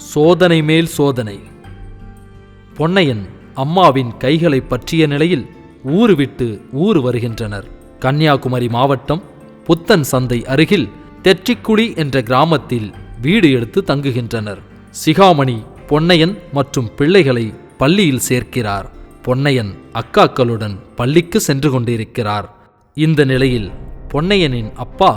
சோதனை மேல் சோதனை. பொன்னையன் அம்மாவின் கைகளை பற்றிய நிலையில் ஊரு விட்டு ஊர் வருகின்றனர். கன்னியாகுமரி மாவட்டம் புத்தன் சந்தை அருகில் தெற்றிக்குடி என்ற கிராமத்தில் வீடு எடுத்து தங்குகின்றனர். சிகாமணி பொன்னையன் மற்றும் பிள்ளைகளை பள்ளியில் சேர்க்கிறார். பொன்னையன் அக்காக்களுடன் பள்ளிக்கு சென்று கொண்டிருக்கிறார். இந்த நிலையில் பொன்னையனின் அப்பா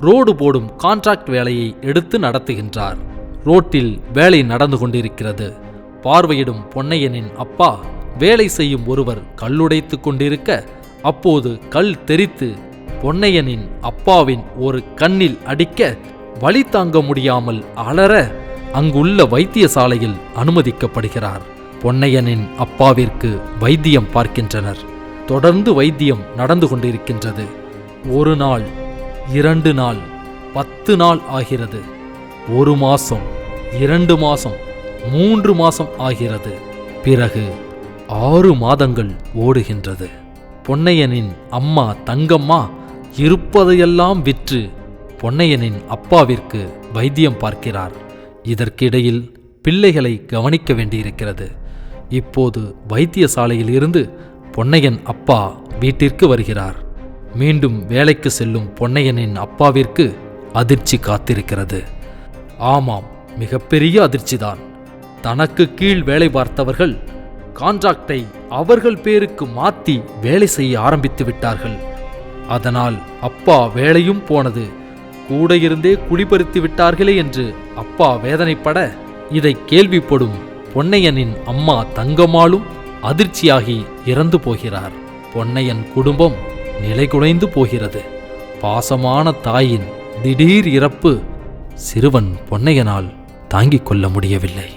ரோடு போடும் கான்ட்ராக்ட் வேலையை எடுத்து நடத்துகின்றார். ரோட்டில் வேலை நடந்து கொண்டிருக்கிறது. பார்வையிடும் பொன்னையனின் அப்பா வேலை செய்யும் ஒருவர் கல்லுடைத்து கொண்டிருக்க அப்போது கல் தெரித்து பொன்னையனின் அப்பாவின் ஒரு கண்ணில் அடிக்க வழி தாங்க முடியாமல் அலற அங்குள்ள வைத்தியசாலையில் அனுமதிக்கப்படுகிறார். பொன்னையனின் அப்பாவிற்கு வைத்தியம் பார்க்கின்றனர். தொடர்ந்து வைத்தியம் நடந்து கொண்டிருக்கின்றது. ஒரு நாள் இரண்டு நாள் பத்து நாள் ஆகிறது. ஒரு மாசம் இரண்டு மாசம் மூன்று மாசம் ஆகிறது. பிறகு ஆறு மாதங்கள் ஓடுகின்றது. பொன்னையனின் அம்மா தங்கம்மா இருப்பதையெல்லாம் விற்று பொன்னையனின் அப்பாவிற்கு வைத்தியம் பார்க்கிறார். இதற்கிடையில் பிள்ளைகளை கவனிக்க வேண்டியிருக்கிறது. இப்போது வைத்தியசாலையில் இருந்து பொன்னையன் அப்பா வீட்டிற்கு வருகிறார். மீண்டும் வேலைக்கு செல்லும் பொன்னையனின் அப்பாவிற்கு அதிர்ச்சி காத்திருக்கிறது. ஆமாம் மிகப்பெரிய அதிர்ச்சிதான். தனக்கு கீழ் வேலை பார்த்தவர்கள் கான்ட்ராக்டை அவர்கள் பேருக்கு மாத்தி வேலை செய்ய ஆரம்பித்து விட்டார்கள். அதனால் அப்பா வேலையும் போனது. கூட இருந்தே குடிபறித்து விட்டார்களே என்று அப்பா வேதனைப்பட இதை கேள்விப்படும் பொன்னையனின் அம்மா தங்கம்மாளும் அதிர்ச்சியாகி இறந்து போகிறார். பொன்னையன் குடும்பம் நிலைகுலைந்து போகிறது. பாசமான தாயின் திடீர் இறப்பு சிறுவன் பொன்னையனால் தாங்கிக் கொள்ள முடியவில்லை.